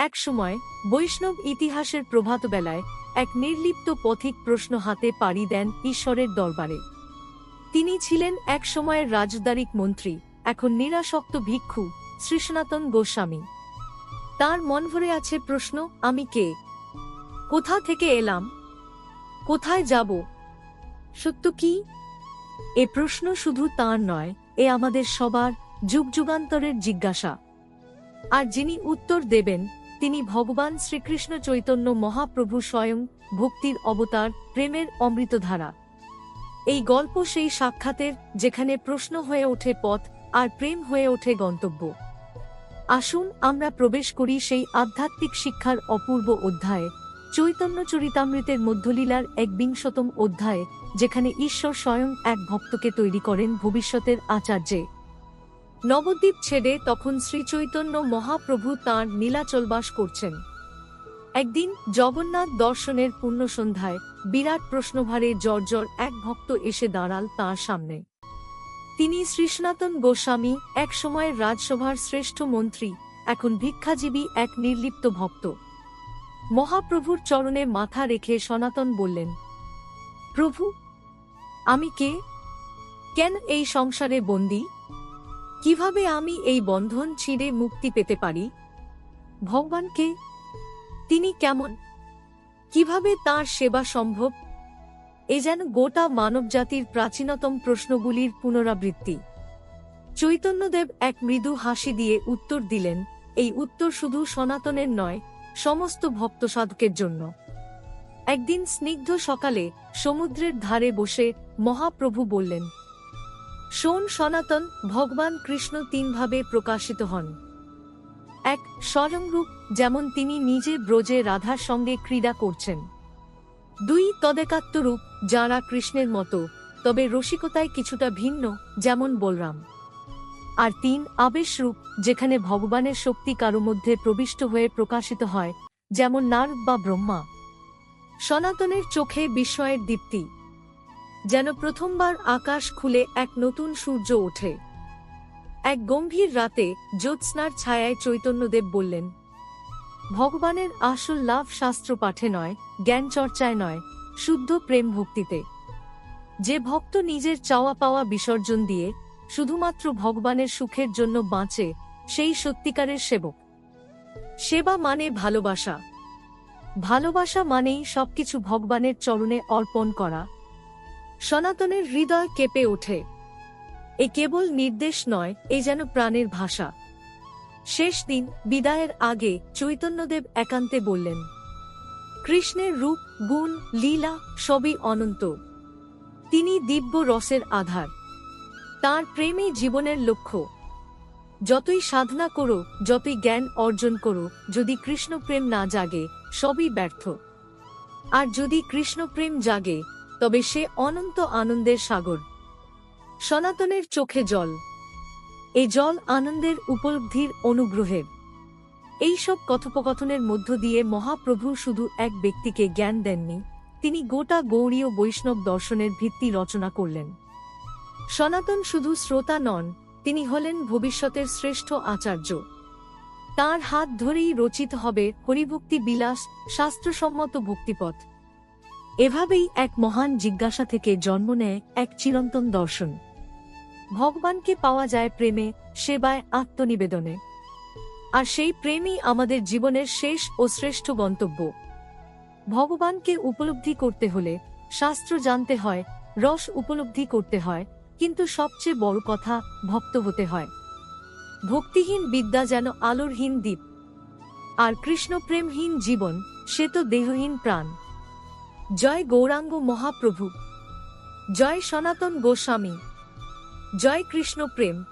একসময় বৈষ্ণব ইতিহাসের প্রভাতবেলায় এক নির্লিপ্ত পথিক প্রশ্ন হাতে পাড়ি দেন ঈশ্বরের দরবারে। তিনি ছিলেন এক সময়ের রাজদারিক মন্ত্রী, এখন নিরাসক্ত ভিক্ষু শ্রী সনাতন গোস্বামী। তার মন ভরে আছে প্রশ্ন, আমি কে? কোথা থেকে এলাম? কোথায় যাব? সত্য কি? এ প্রশ্ন শুধু তার নয়, এ আমাদের সবার যুগ যুগান্তরের জিজ্ঞাসা। আর যিনি উত্তর দেবেন তিনি ভগবান শ্রীকৃষ্ণ চৈতন্য মহাপ্রভু স্বয়ং ভক্তির অবতার প্রেমের অমৃতধারা। এই গল্প সেই সাক্ষাতের যেখানে প্রশ্ন হয়ে ওঠে পথ আর প্রেম হয়ে ওঠে গন্তব্য। আসুন আমরা প্রবেশ করি সেই আধ্যাত্মিক শিক্ষার অপূর্ব অধ্যায়ে, চৈতন্য চরিতামৃতের মধ্যলীলার এক বিংশতম অধ্যায়ে, যেখানে ঈশ্বর স্বয়ং এক ভক্তকে তৈরি করেন ভবিষ্যতের আচার্যে। নবদ্বীপ ছেড়ে তখন শ্রীচৈতন্য মহাপ্রভু তাঁর নীলাচলবাস করছেন। একদিন জগন্নাথ দর্শনের পূর্ণ সন্ধ্যায় বিরাট প্রশ্নভারে জর্জর এক ভক্ত এসে দাঁড়াল তাঁর সামনে। তিনি শ্রীসনাতন গোস্বামী, এক সময়ের রাজসভার শ্রেষ্ঠ মন্ত্রী, এখন ভিক্ষাজীবী এক নির্লিপ্ত ভক্ত। মহাপ্রভুর চরণে মাথা রেখে সনাতন বললেন, প্রভু, আমি কে? কেন এই সংসারে বন্দী? কীভাবে আমি এই বন্ধন ছিঁড়ে মুক্তি পেতে পারি? ভগবানকে? তিনি কেমন? কীভাবে তার সেবা সম্ভব? এ যেন গোটা মানবজাতির প্রাচীনতম প্রশ্নগুলির পুনরাবৃত্তি। চৈতন্যদেব এক মৃদু হাসি দিয়ে উত্তর দিলেন, এই উত্তর শুধু সনাতনের নয়, সমস্ত ভক্ত সাধকের জন্য। একদিন স্নিগ্ধ সকালে সমুদ্রের ধারে বসে মহাপ্রভু বললেন শোন সনাতন, ভগবান কৃষ্ণ তিনভাবে প্রকাশিত হন। এক, স্বয়ংরূপ, যেমন তিনি নিজে ব্রজে রাধার সঙ্গে ক্রীড়া করছেন। দুই, তদেকাত্মরূপ, যাঁরা কৃষ্ণের মতো, তবে রসিকতায় কিছুটা ভিন্ন, যেমন বলরাম। আর তিন, আবেশরূপ, যেখানে ভগবানের শক্তি কারও মধ্যে প্রবিষ্ট হয়ে প্রকাশিত হয়, যেমন নারদ বা ব্রহ্মা। সনাতনের চোখে বিস্ময়ের দীপ্তি। যেন প্রথমবার আকাশ খুলে এক নতুন সূর্য ওঠে। এক গম্ভীর রাতে জ্যোৎস্নার ছায়ায় চৈতন্যদেব বললেন, ভগবানের আসল লাভ শাস্ত্র পাঠে নয়, জ্ঞান চর্চায় নয়, শুদ্ধ প্রেম ভক্তিতে। যে ভক্ত নিজের চাওয়া পাওয়া বিসর্জন দিয়ে শুধুমাত্র ভগবানের সুখের জন্য বাঁচে, সেই সত্যিকারের সেবক। সেবা মানে ভালোবাসা। ভালোবাসা মানেই সবকিছু ভগবানের চরণে অর্পণ করা। সনাতনের হৃদয় কেঁপে ওঠে। এ কেবল নির্দেশ নয়, এ যেন প্রাণের ভাষা। শেষ দিন, বিদায়ের আগে চৈতন্যদেব একান্তে বললেন, কৃষ্ণের রূপ, গুণ, লীলা সবই অনন্ত। তিনি দিব্য রসের আধার। তার প্রেমই জীবনের লক্ষ্য। যতই সাধনা করো, যতই জ্ঞান অর্জন করো, যদি কৃষ্ণ প্রেম না জাগে, সবই ব্যর্থ। আর যদি কৃষ্ণ প্রেম জাগে তবে সে অনন্ত আনন্দের সাগর। সনাতনের চোখে জল। এ জল আনন্দের উপলব্ধির অনুগ্রহের। এইসব কথোপকথনের মধ্য দিয়ে মহাপ্রভু শুধু এক ব্যক্তিকে জ্ঞান দেননি, তিনি গোটা গৌড়ীয় বৈষ্ণব দর্শনের ভিত্তি রচনা করলেন। সনাতন শুধু শ্রোতা নন, তিনি হলেন ভবিষ্যতের শ্রেষ্ঠ আচার্য। তার হাত ধরেই রচিত হবে হরিভক্তি বিলাস শাস্ত্রসম্মত ভক্তিপথ। এভাবেই এক মহান জিজ্ঞাসা থেকে জন্ম নেয় এক চিরন্তন দর্শন। ভগবানকে পাওয়া যায় প্রেমে, সেবায়, আত্মনিবেদনে। আর সেই প্রেমই আমাদের জীবনের শেষ ও শ্রেষ্ঠ গন্তব্য। ভগবানকে উপলব্ধি করতে হলে শাস্ত্র জানতে হয়, রস উপলব্ধি করতে হয়, কিন্তু সবচেয়ে বড় কথা ভক্ত হতে হয়। ভক্তিহীন বিদ্যা যেন আলোরহীন দ্বীপ। আর কৃষ্ণপ্রেমহীন জীবন, সে তো দেহহীন প্রাণ। জয় গৌরাঙ্গ মহাপ্রভু। জয় সনাতন গোস্বামী। জয় কৃষ্ণ প্রেম।